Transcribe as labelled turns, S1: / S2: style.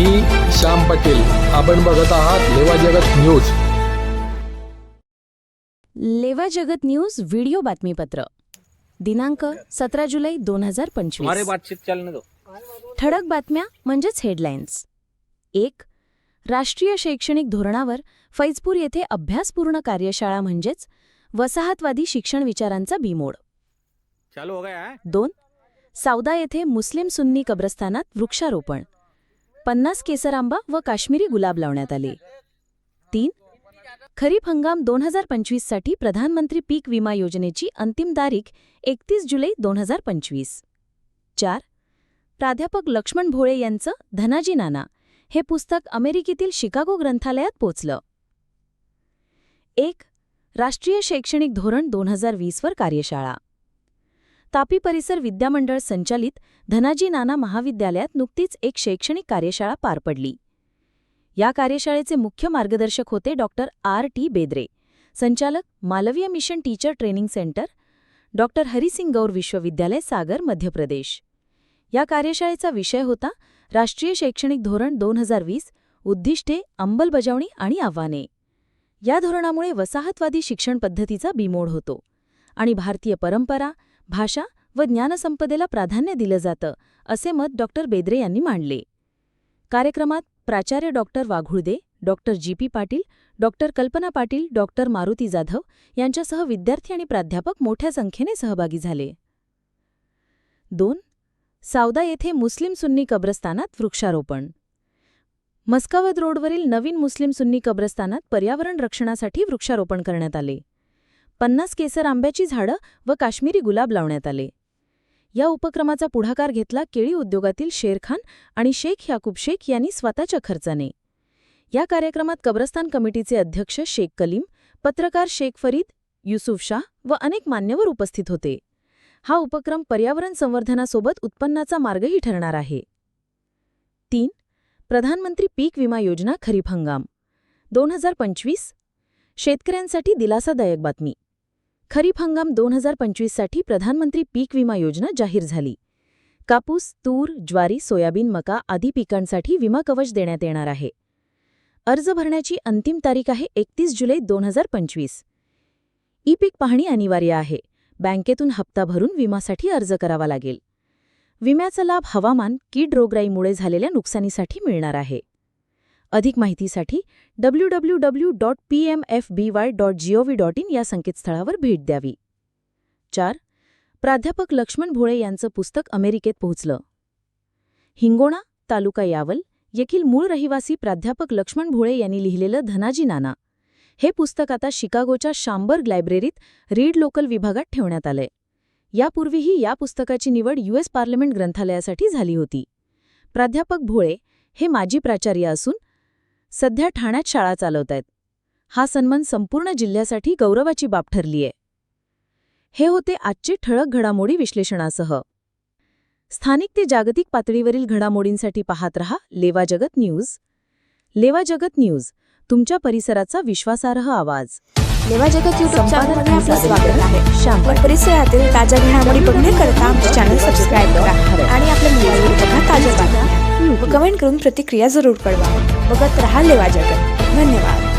S1: मी श्याम पाटील. आपण बघत आहात लेवा जगत न्यूज.
S2: लेवा जगत न्यूज व्हिडिओ बातमीपत्र. दिनांक सतरा जुलै दोन हजार
S3: हमारे
S2: पंचवीस
S3: बातचीत चलने दो
S2: ठळक बातम्या म्हणजेच हेडलाईन्स. एक राष्ट्रीय शैक्षणिक धोरणावर फैजपूर येथे अभ्यासपूर्ण कार्यशाळा म्हणजेच वसाहतवादी शिक्षण विचारांचा बीमोड.
S3: चालू हो गया. है
S2: दोन सावदा येथे मुस्लिम सुन्नी कब्रस्तानात वृक्षारोपण. पन्नास केसर आंबा व काश्मीरी गुलाब लावण्यात आले. तीन खरीप हंगाम दोन हजार पंचवीससाठी प्रधानमंत्री पीक विमा योजनेची अंतिम तारीख एकतीस जुलै दोन हजार पंचवीस. चार प्राध्यापक लक्ष्मण भोळे यांचं धनाजी नाना हे पुस्तक अमेरिकेतील शिकागो ग्रंथालयात पोचलं. एक राष्ट्रीय शैक्षणिक धोरण दोन हजार वीसवर कार्यशाळा. तापी परिसर विद्यामंडळ संचालित धनाजी नाना महाविद्यालयात नुकतीच एक शैक्षणिक कार्यशाळा पार पडली. या कार्यशाळेचे मुख्य मार्गदर्शक होते डॉक्टर आर. टी. बेद्रे संचालक Malaviya mission teacher training centre doctor Harisingh Gour विश्वविद्यालय सागर मध्य प्रदेश. या कार्यशाळेचा विषय होता राष्ट्रीय शैक्षणिक धोरण दोन हजार वीस उद्दिष्टे अंमलबजावणी आणि आव्हाने. या धोरणामुळे वसाहतवादी शिक्षण पद्धतीचा बिमोड होतो आणि भारतीय परंपरा भाषा व ज्ञानसंपदेला प्राधान्य दिलं जातं असे मत डॉक्टर बेद्रे यांनी मांडले. कार्यक्रमात प्राचार्य doctor Waghulde doctor G. P. Patil doctor Kalpana Patil doctor Maruti Jadhav यांच्यासह विद्यार्थी आणि प्राध्यापक मोठ्या संख्येने सहभागी झाले. दोन. सावदा येथे मुस्लिम सुन्नी कब्रस्तानात वृक्षारोपण. मस्कावत रोडवरील नवीन मुस्लिम सुन्नी कब्रस्तानात पर्यावरण रक्षणासाठी वृक्षारोपण करण्यात आले. पन्नास केसर आंब्याची झाडं व काश्मीरी गुलाब लावण्यात आले. या उपक्रमाचा पुढाकार घेतला केळी उद्योगातील शेरखान आणि शेख याकूब शेख यांनी स्वतःच्या खर्चाने. या कार्यक्रमात कब्रस्तान कमिटीचे अध्यक्ष शेख कलीम पत्रकार शेख फरीद युसुफ शाह व अनेक मान्यवर उपस्थित होते. हा उपक्रम पर्यावरण संवर्धनासोबत उत्पन्नाचा मार्गही ठरणार आहे. तीन प्रधानमंत्री पीक विमा योजना खरीप हंगाम. दोन हजार पंचवीस. शेतकऱ्यांसाठी दिलासादायक बातमी. खरीप हंगाम दोन हजार पंचवीससाठी प्रधानमंत्री पीक विमा योजना जाहीर झाली. कापूस तूर ज्वारी सोयाबीन मका आदी पिकांसाठी विमा कवच देण्यात येणार आहे. अर्ज भरण्याची अंतिम तारीख आहे एकतीस जुलै दोन हजार पंचवीस. ई पीक पाहणी अनिवार्य आहे. बँकेतून हप्ता भरून विमासाठी अर्ज करावा लागेल. विम्याचा लाभ हवामान कीड रोगराईमुळे झालेल्या नुकसानीसाठी मिळणार आहे. अधिक माहितीसाठी W W W dot P M F B Y dot G O V dot in या संकेतस्थळावर भेट द्यावी. चार प्राध्यापक लक्ष्मण भोळे यांचं पुस्तक अमेरिकेत पोहोचलं. हिंगोणा तालुका यावल येथील मूळ रहिवासी प्राध्यापक लक्ष्मण भोळे यांनी लिहिलेलं धनाजी नाना हे पुस्तक आता शिकागोच्या शांबर्ग लायब्ररीत रीड लोकल विभागात ठेवण्यात आलंय. यापूर्वीही या पुस्तकाची निवड यूएस पार्लमेंट ग्रंथालयासाठी झाली होती. प्राध्यापक भोळे हे माजी प्राचार्य असून सध्या ठाण्यात शाळा चालवतायत. हा सन्मान संपूर्ण जिल्ह्यासाठी गौरवाची बाब ठरलीय. हे होते आजचे ठळक घडामोडी विश्लेषणासह. स्थानिक ते जागतिक पातळीवरील घडामोडींसाठी पाहत रहा लेवा जगत न्यूज. लेवा जगत न्यूज तुमच्या परिसराचा विश्वासार्ह आवाज.
S4: लेवा जगत युट्यूब परिसरातील ताज्या घडामोडी बघण्याकरता आमचे चॅनल सबस्क्राईब करा. आणि आपल्या मोबाईलवर बघा ताज्या बातम्या. कमेंट करून प्रतिक्रिया जरूर कळवा. बघत राहा लेवा जगत धन्यवाद.